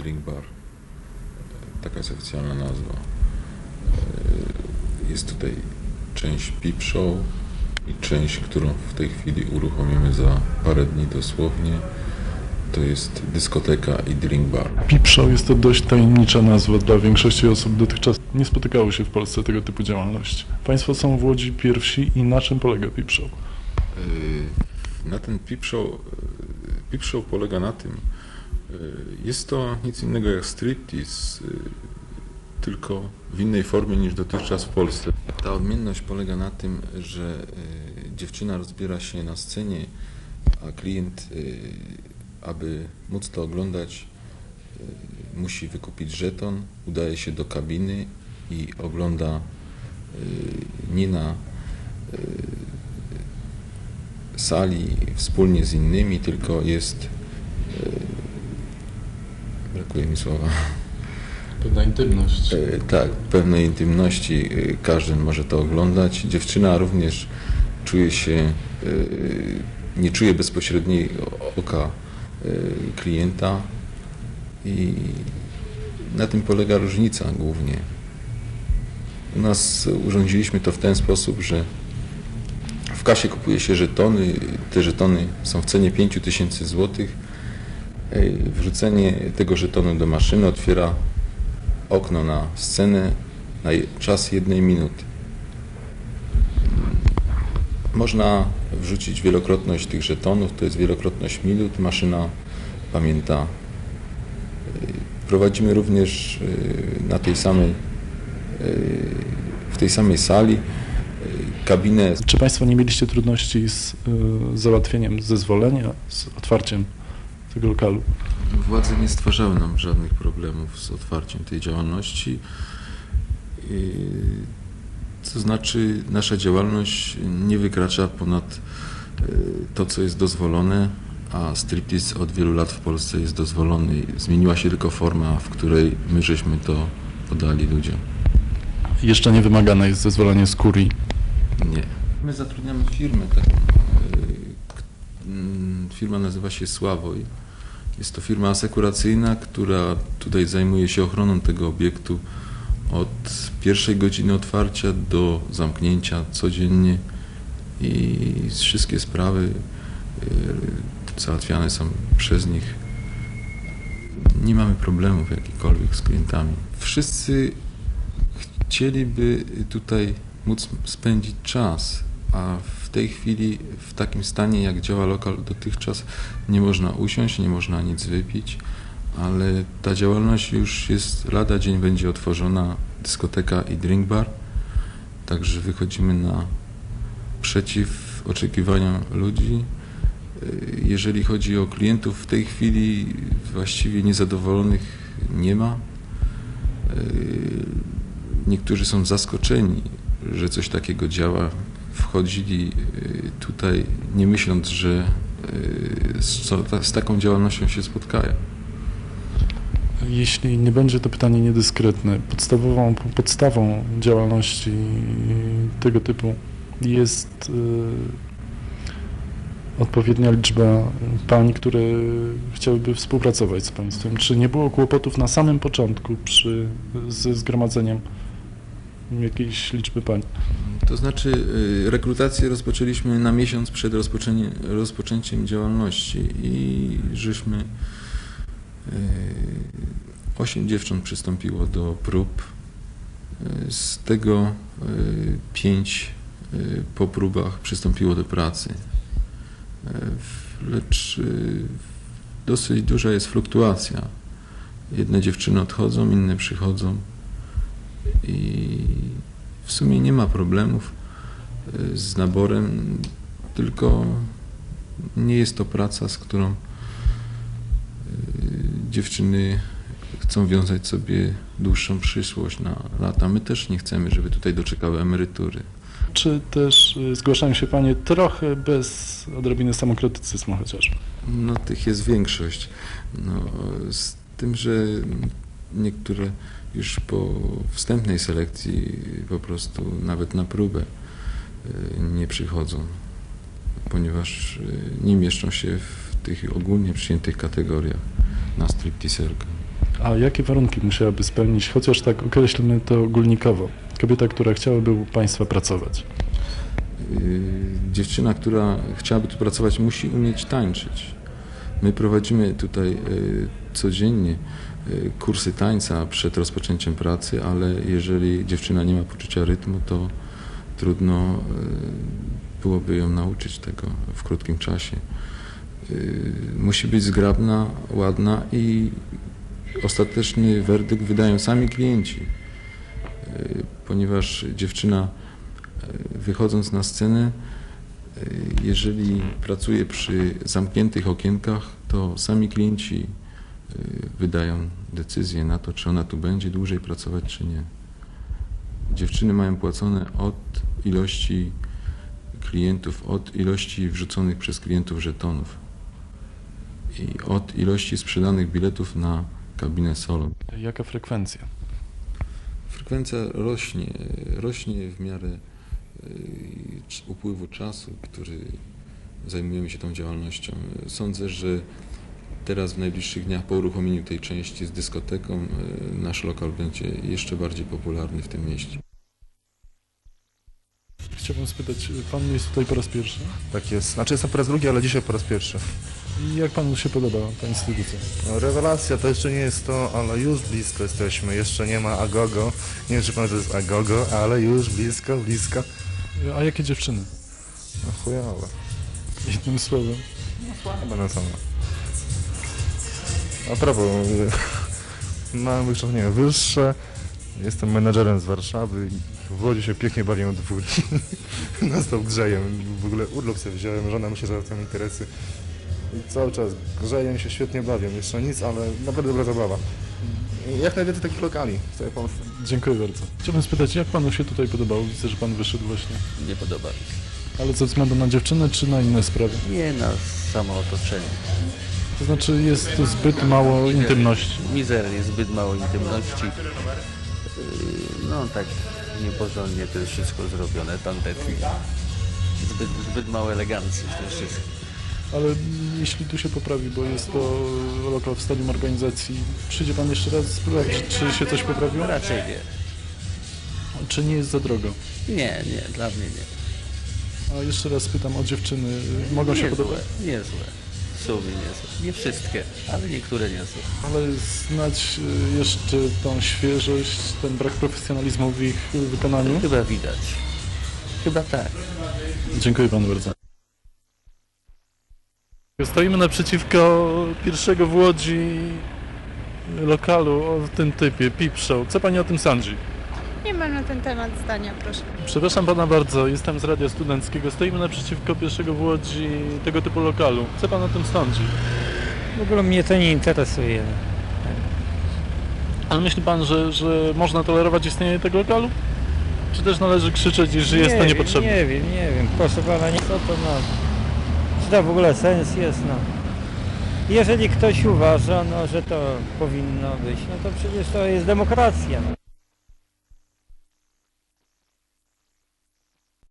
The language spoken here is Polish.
Drink Bar. Taka jest oficjalna nazwa. E, Jest tutaj część Peep Show i część, którą w tej chwili uruchomimy za parę dni dosłownie. To jest dyskoteka i drink bar. Peep Show jest to dość tajemnicza nazwa dla większości osób. Dotychczas nie spotykało się w Polsce tego typu działalności. Państwo są w Łodzi pierwsi i na czym polega Peep Show? Yy, Na ten Peep Show, yy, Peep Show polega na tym, jest to nic innego jak striptease, yy, tylko w innej formie niż dotychczas w Polsce. Ta odmienność polega na tym, że yy, dziewczyna rozbiera się na scenie, a klient, aby móc to oglądać, musi wykupić żeton, udaje się do kabiny i ogląda nie na sali wspólnie z innymi, tylko jest. Brakuje mi słowa. Pewna intymność. E, Tak, pewnej intymności e, każdy może to oglądać. Dziewczyna również czuje się, e, nie czuje bezpośredniej oka klienta i na tym polega różnica głównie. U nas urządziliśmy to w ten sposób, że w kasie kupuje się żetony, te żetony są w cenie 5000 zł. Wrzucenie tego żetonu do maszyny otwiera okno na scenę na czas jednej minuty. Można wrzucić wielokrotność tych żetonów, to jest wielokrotność minut, maszyna pamięta. Prowadzimy również e, na tej samej, e, w tej samej sali e, kabinę Czy Państwo nie mieliście trudności z y, załatwieniem zezwolenia, z otwarciem tego lokalu? Władze nie stwarzały nam żadnych problemów z otwarciem tej działalności. To znaczy, nasza działalność nie wykracza ponad yy, to, co jest dozwolone, a striptease od wielu lat w Polsce jest dozwolony. Zmieniła się tylko forma, w której my żeśmy to podali ludziom. Jeszcze nie wymagane jest zezwolenie z kurii. Nie. My zatrudniamy firmę taką. Firma nazywa się Sławoj. Jest to firma asekuracyjna, która tutaj zajmuje się ochroną tego obiektu od pierwszej godziny otwarcia do zamknięcia codziennie i wszystkie sprawy yy, załatwiane są przez nich. Nie mamy problemów jakichkolwiek z klientami. Wszyscy chcieliby tutaj móc spędzić czas, a w tej chwili w takim stanie, jak działa lokal dotychczas, nie można usiąść, nie można nic wypić, ale ta działalność już jest, lada dzień będzie otworzona, dyskoteka i drink bar, także wychodzimy na przeciw oczekiwaniom ludzi. Jeżeli chodzi o klientów, w tej chwili właściwie niezadowolonych nie ma. Niektórzy są zaskoczeni, że coś takiego działa. Wchodzili y, tutaj nie myśląc, że y, z, z taką działalnością się spotkają. Jeśli nie będzie to pytanie niedyskretne, podstawową podstawą działalności tego typu jest y, odpowiednia liczba pań, które chciałyby współpracować z Państwem. Czy nie było kłopotów na samym początku przy, ze zgromadzeniem jakiejś liczby pań? To znaczy, y, rekrutację rozpoczęliśmy na miesiąc przed rozpoczęcie, rozpoczęciem działalności i żeśmy. y, Osiem dziewcząt przystąpiło do prób. Y, Z tego y, pięć y, po próbach przystąpiło do pracy. Y, Lecz y, dosyć duża jest fluktuacja. Jedne dziewczyny odchodzą, inne przychodzą i w sumie nie ma problemów y, z naborem, tylko nie jest to praca, z którą y, dziewczyny chcą wiązać sobie dłuższą przyszłość na lata. My też nie chcemy, żeby tutaj doczekały emerytury. Czy też y, zgłaszają się Panie trochę bez odrobiny samokrytycyzmu chociaż? No tych jest większość. No, z tym, że niektóre już po wstępnej selekcji po prostu nawet na próbę y, nie przychodzą, ponieważ y, nie mieszczą się w tych ogólnie przyjętych kategoriach na stripteaserkę. A jakie warunki musiałaby spełnić, chociaż tak określmy to ogólnikowo, kobieta, która chciałaby u Państwa pracować? Yy, Dziewczyna, która chciałaby tu pracować, musi umieć tańczyć. My prowadzimy tutaj codziennie kursy tańca przed rozpoczęciem pracy, ale jeżeli dziewczyna nie ma poczucia rytmu, to trudno yy, byłoby ją nauczyć tego w krótkim czasie. Yy, Musi być zgrabna, ładna i ostateczny werdykt wydają sami klienci, ponieważ dziewczyna wychodząc na scenę, jeżeli pracuje przy zamkniętych okienkach, to sami klienci wydają decyzję na to, czy ona tu będzie dłużej pracować, czy nie. Dziewczyny mają płacone od ilości klientów, od ilości wrzuconych przez klientów żetonów i od ilości sprzedanych biletów na kabinę solo. Jaka frekwencja? Frekwencja rośnie, rośnie w miarę y, upływu czasu, który zajmujemy się tą działalnością. Sądzę, że teraz w najbliższych dniach po uruchomieniu tej części z dyskoteką y, nasz lokal będzie jeszcze bardziej popularny w tym mieście. Chciałbym spytać, Pan jest tutaj po raz pierwszy? Tak jest. Znaczy jestem po raz drugi, ale dzisiaj po raz pierwszy. I jak Panu się podoba ta instytucja? No, rewelacja to jeszcze nie jest to, ale już blisko jesteśmy. Jeszcze nie ma Agogo. Nie wiem, czy pan to jest Agogo, ale już blisko, blisko. A jakie dziewczyny? No chujowe. Jednym słowem. Chyba na samo. A propos, y, mam wykształcenie wyższe. Jestem menedżerem z Warszawy. i W Łodzi się pięknie bawię od dwóch dni. Na stop grzeję. W ogóle urlop sobie wziąłem, żona mi się załatwia interesy. I cały czas grzeję się, świetnie bawię. Jeszcze nic, ale naprawdę dobra zabawa. Jak najwięcej takich lokali. Chcę Polsce. Dziękuję bardzo. Chciałbym spytać, jak Panu się tutaj podobało? Widzę, że Pan wyszedł właśnie. nie podoba mi się. Ale ze względu na dziewczynę, czy na inne sprawy? Nie na samo otoczenie. To znaczy, jest zbyt mało intymności. Mizernie, zbyt mało intymności. Yy, No tak nieporządnie to jest wszystko zrobione, tandetnie. Zbyt, zbyt mało elegancji w tym wszystkim. Ale jeśli tu się poprawi, bo jest to lokal w stadium organizacji, przyjdzie Pan jeszcze raz sprawdzić, czy się coś poprawiło? Raczej nie. Czy nie jest za drogo? Nie, nie, dla mnie nie. A jeszcze raz pytam o dziewczyny. Mogą się nie podobać? złe, nie złe. W sumie nie złe. Nie wszystkie, ale niektóre nie złe. Ale znać y, jeszcze tą świeżość, ten brak profesjonalizmu w ich wykonaniu? Chyba widać. Chyba tak. Dziękuję panu bardzo. Stoimy naprzeciwko pierwszego w Łodzi lokalu o tym typie, Peep Show. Co pani o tym sądzi? Nie mam na ten temat zdania, proszę. Przepraszam pana bardzo, jestem z Radia Studenckiego. Stoimy naprzeciwko pierwszego w Łodzi tego typu lokalu. Co pan o tym sądzi? W ogóle mnie to nie interesuje. Ale myśli pan, że, że można tolerować istnienie tego lokalu? Czy też należy krzyczeć, że jest to wiem, niepotrzebne? Nie wiem, nie wiem. Proszę pana, nie co to ma. Czy to w ogóle sens jest, no. Jeżeli ktoś uważa, no, że to powinno być, no to przecież to jest demokracja. No.